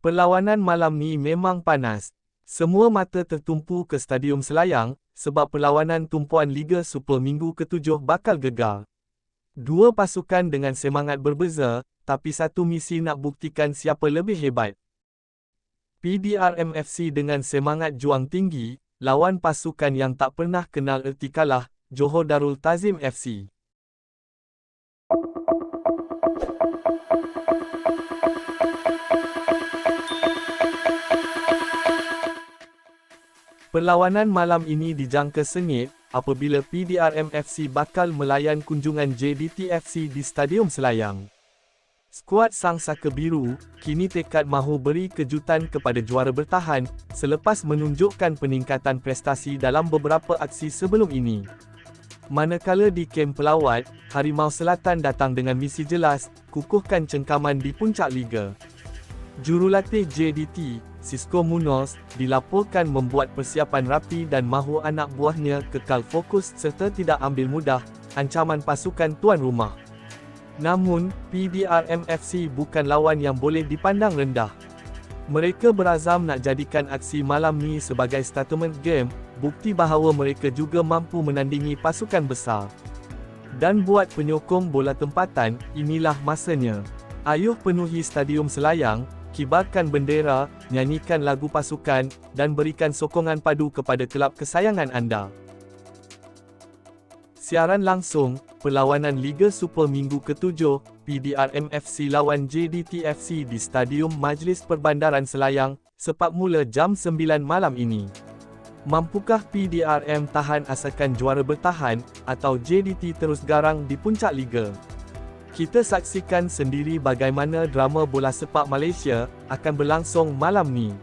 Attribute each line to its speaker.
Speaker 1: Perlawanan malam ni memang panas. Semua mata tertumpu ke Stadium Selayang, sebab perlawanan tumpuan Liga Super Minggu ke-7 bakal gegar. Dua pasukan dengan semangat berbeza, tapi satu misi nak buktikan siapa lebih hebat. PDRMFC dengan semangat juang tinggi, lawan pasukan yang tak pernah kenal erti kalah, Johor Darul Tazim FC. Perlawanan malam ini dijangka sengit, apabila PDRM FC bakal melayan kunjungan JDT FC di Stadium Selayang. Skuad Sang Saka Biru, kini tekad mahu beri kejutan kepada juara bertahan, selepas menunjukkan peningkatan prestasi dalam beberapa aksi sebelum ini. Manakala di kem pelawat, Harimau Selatan datang dengan misi jelas, kukuhkan cengkaman di puncak liga. Jurulatih JDT, Cisco Munoz, dilaporkan membuat persiapan rapi dan mahu anak buahnya kekal fokus serta tidak ambil mudah ancaman pasukan tuan rumah. Namun, PDRMFC bukan lawan yang boleh dipandang rendah. Mereka berazam nak jadikan aksi malam ni sebagai statement game, bukti bahawa mereka juga mampu menandingi pasukan besar. Dan buat penyokong bola tempatan, inilah masanya. Ayuh penuhi Stadium Selayang, kibarkan bendera, nyanyikan lagu pasukan, dan berikan sokongan padu kepada kelab kesayangan anda. Siaran langsung, perlawanan Liga Super Minggu ke-7, PDRMFC lawan JDTFC di Stadium Majlis Perbandaran Selayang, sepak mula jam 9 malam ini. Mampukah PDRM tahan asalkan juara bertahan, atau JDT terus garang di puncak Liga? Kita saksikan sendiri bagaimana drama bola sepak Malaysia akan berlangsung malam ni.